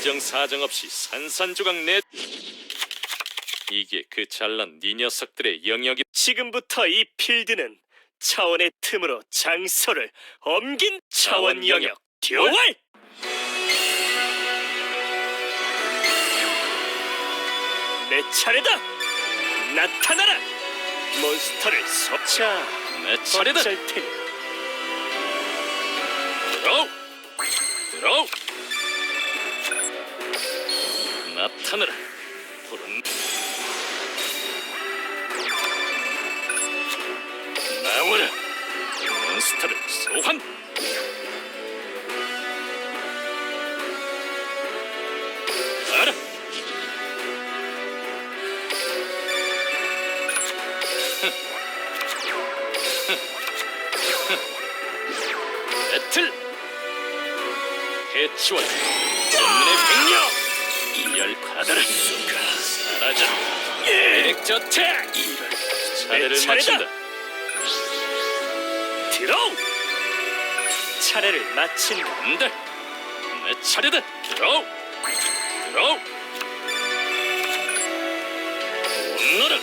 인정사정 없이 산산조각 내 이게 그 잘난 네 녀석들의 영역이 지금부터 이 필드는 차원의 틈으로 장소를 옮긴 차원 영역. 듀얼! 내 차례다! 나타나라! 몬스터를 섭자 내 차례다 어쩔 테니 들어 들어 나타나라. 푸른 나와라. 몬스터를 소환. 알아. 배틀. 해치원 전문의 이 열 받아라 사라져. 일액저택 차례를 내 차례다. 마친다. 들어! 차례를 마친다 안돼 내 차례다 들어 들어 오너라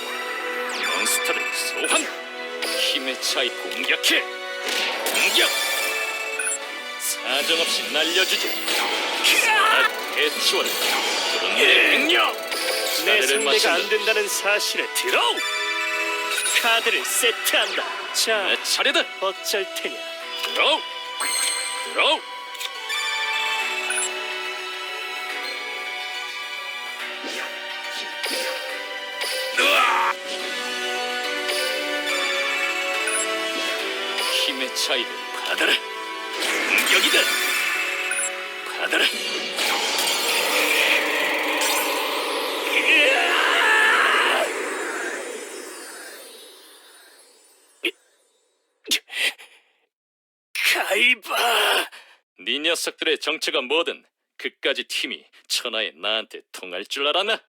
몬스터를 소환. 힘의 차이 공격해. 공격! 사정없이 날려주지 해치원 전문의 백녀 내 차례를 상대가 안 된다는 사실을 들어! 카드를 세트한다. 자 내 차례다. 어쩔 테냐? 들어. 들어! 힘의 차이를 받아라. 공격이다 받아라 이바 네 녀석들의 정체가 뭐든 그까지 팀이 천하에 나한테 통할 줄 알았나?